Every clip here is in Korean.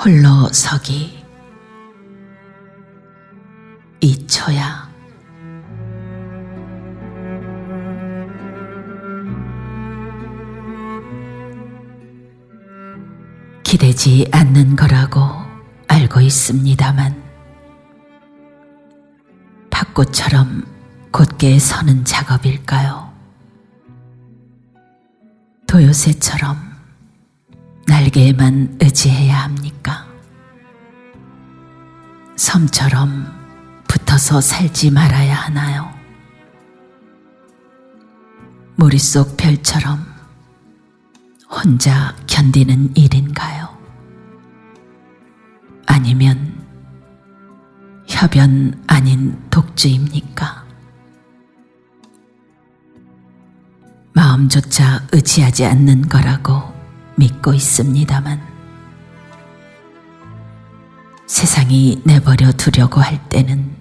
홀로 서기 이초야 기대지 않는 거라고 알고 있습니다만 벚꽃처럼 곧게 서는 작업일까요? 도요새처럼 날개에만 의지해야 합니까? 섬처럼 붙어서 살지 말아야 하나요? 머릿속 별처럼 혼자 견디는 일인가요? 아니면 협연 아닌 독주입니까? 마음조차 의지하지 않는 거라고 믿고 있습니다만 세상이 내버려 두려고 할 때는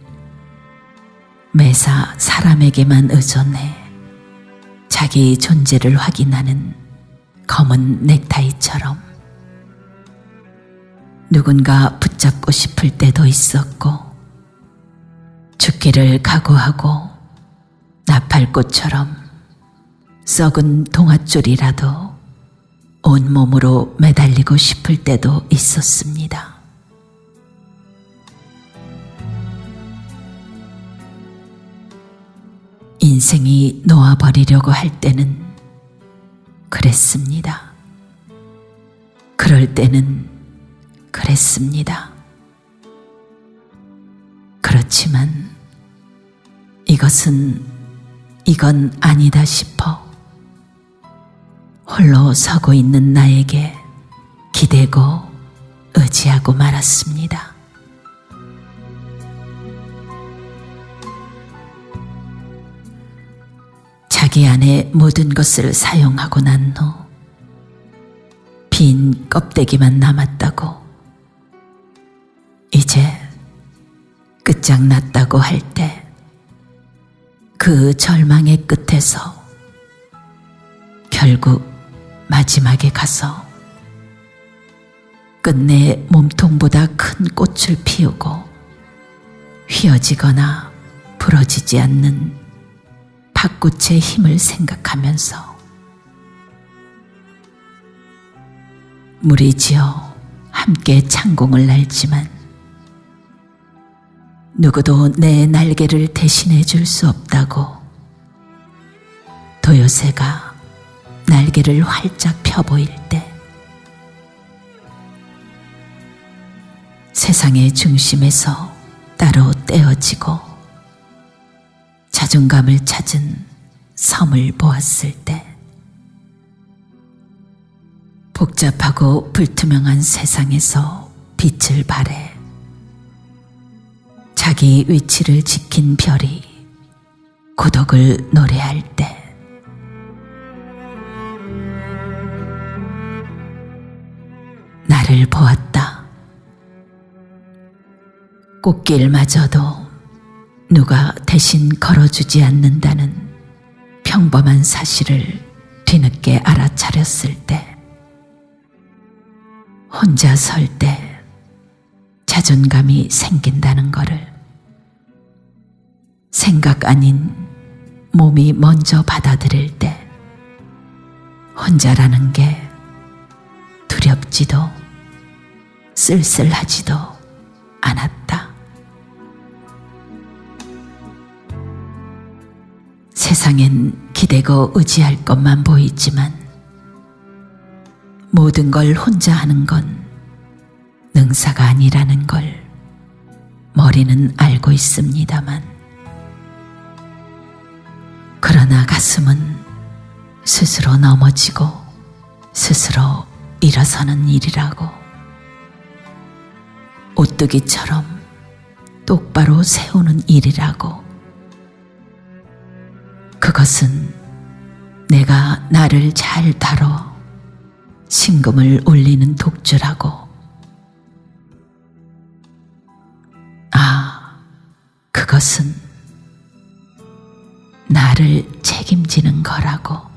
매사 사람에게만 의존해 자기 존재를 확인하는 검은 넥타이처럼 누군가 붙잡고 싶을 때도 있었고 죽기를 각오하고 나팔꽃처럼 썩은 동아줄이라도 온몸으로 매달리고 싶을 때도 있었습니다. 인생이 놓아버리려고 할 때는 그랬습니다. 그럴 때는 그랬습니다. 그렇지만 이것은 이건 아니다 싶어 홀로 서고 있는 나에게 기대고 의지하고 말았습니다. 자기 안에 모든 것을 사용하고 난 후 빈 껍데기만 남았다고 이제 끝장났다고 할 때 그 절망의 끝에서 결국 마지막에 가서 끝내 몸통보다 큰 꽃을 피우고 휘어지거나 부러지지 않는 밭꽃의 힘을 생각하면서 무리지어 함께 창공을 날지만 누구도 내 날개를 대신해 줄 수 없다고 도요새가 날개를 활짝 펴 보일 때 세상의 중심에서 따로 떼어지고 자존감을 찾은 섬을 보았을 때 복잡하고 불투명한 세상에서 빛을 발해 자기 위치를 지킨 별이 고독을 노래할 때 나를 보았다. 꽃길마저도 누가 대신 걸어주지 않는다는 평범한 사실을 뒤늦게 알아차렸을 때 혼자 설 때 자존감이 생긴다는 거를 생각 아닌 몸이 먼저 받아들일 때 혼자라는 게 두렵지도 쓸쓸하지도 않았다. 세상엔 기대고 의지할 것만 보이지만 모든 걸 혼자 하는 건 능사가 아니라는 걸 머리는 알고 있습니다만 그러나 가슴은 스스로 넘어지고 스스로 일어서는 일이라고 오뚜기처럼 똑바로 세우는 일이라고. 그것은 내가 나를 잘 다뤄 신금을 올리는 독주라고. 아 그것은 나를 책임지는 거라고